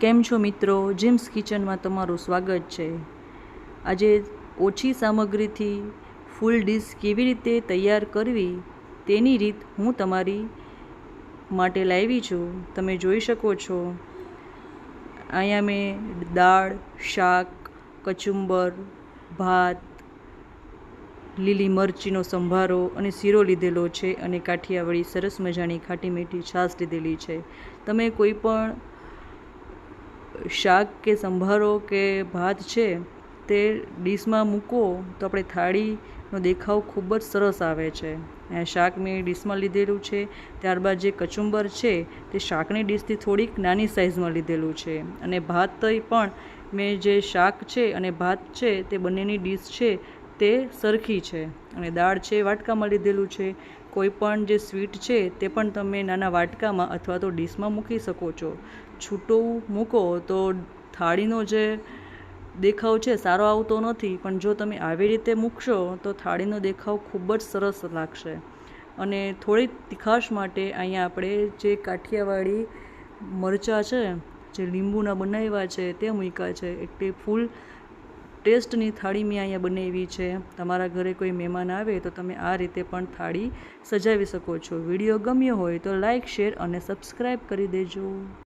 કેમ છો મિત્રો? જીમ્સ કિચનમાં તમારું સ્વાગત છે. આજે ઓછી સામગ્રીથી ફૂલ ડીશ કેવી રીતે તૈયાર કરવી તેની રીત હું તમારી માટે લાવી છું. તમે જોઈ શકો છો. અહીંયા મેં દાળ, શાક, કચુંબર, ભાત, લીલી મરચીનો સંભારો અને શીરો લીધેલો છે અને કાઠિયાવાડી સરસ મજાની ખાટી મીઠી છાશ લીધેલી છે. તમે કોઈ પણ શાક કે સંભારો કે ભાત છે તે ડીશમાં મૂકો તો આપણે થાળીનો દેખાવ ખૂબ જ સરસ આવે છે. શાક મેં ડીશમાં લીધેલું છે. ત્યારબાદ જે કચુંબર છે તે શાકની ડીશથી થોડીક નાની સાઇઝમાં લીધેલું છે. અને ભાત પણ મેં જે શાક છે અને ભાત છે તે બંનેની ડીશ છે તે સરખી છે અને દાળ છે, વાટકામાં લીધેલું છે. કોઈ પણ જે સ્વીટ છે, તે પણ તમે નાના વાટકામાં અથવા તો ડીશમાં મૂકી શકો છો. છૂટું મૂકો તો થાળીનો જે દેખાવ છે, સારો આવતો નથી. પણ જો તમે આવી રીતે મૂકશો, તો થાળીનો દેખાવ ખૂબ જ સરસ લાગશે. અને થોડી તીખાશ માટે અહીંયા આપણે જે કાઠિયાવાડી મરચાં છે, જે લીંબુના બનાવ્યા છે, તે મૂક્યા છે. એટલે ફૂલ ટેસ્ટની થાળી મેં અહીંયા બનાવી છે. તમારા ઘરે કોઈ મહેમાન આવે તો તમે આ રીતે પણ થાળી સજાવી શકો છો. વીડિયો ગમ્યો હોય તો લાઇક શેર અને સબસ્ક્રાઈબ કરી દેજો.